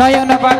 নয়ন বাঁকা